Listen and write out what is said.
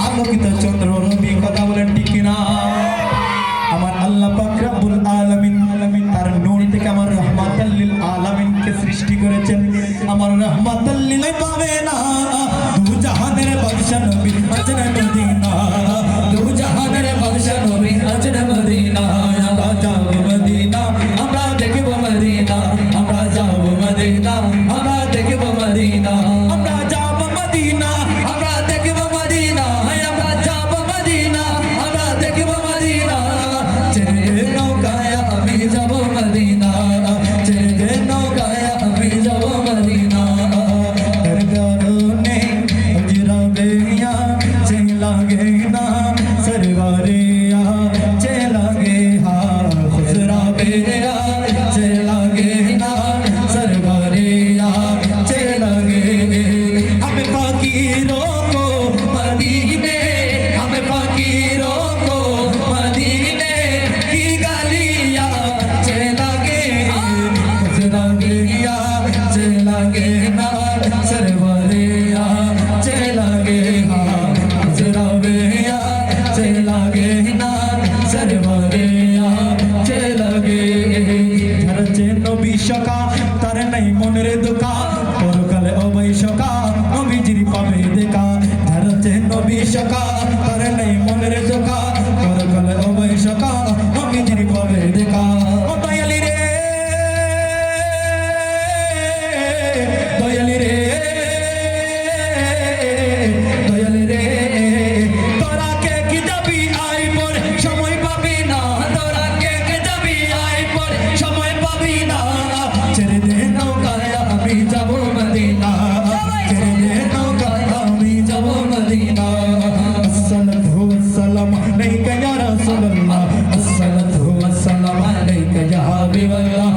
আলোকিত চন্দ্র রবি কথা বলেন ঠিক না আমার আল্লাহ পাক আলমিন আলমিন আলামিন তার নূর থেকে আমার রহমাতাল লিল কে সৃষ্টি করেছেন। আমার রহমাতাল পাবে না দু জাহানের বাদশা নবী বিশ্বকা তার নাই মনের দোকা পরকালে অবৈশকা নবীজির পাবে দেখা ধরছে নবীশকা তার নাই মনের দোকা পরকালে অবৈশকা নবীজির পাবে দেখা Arriba, arriba.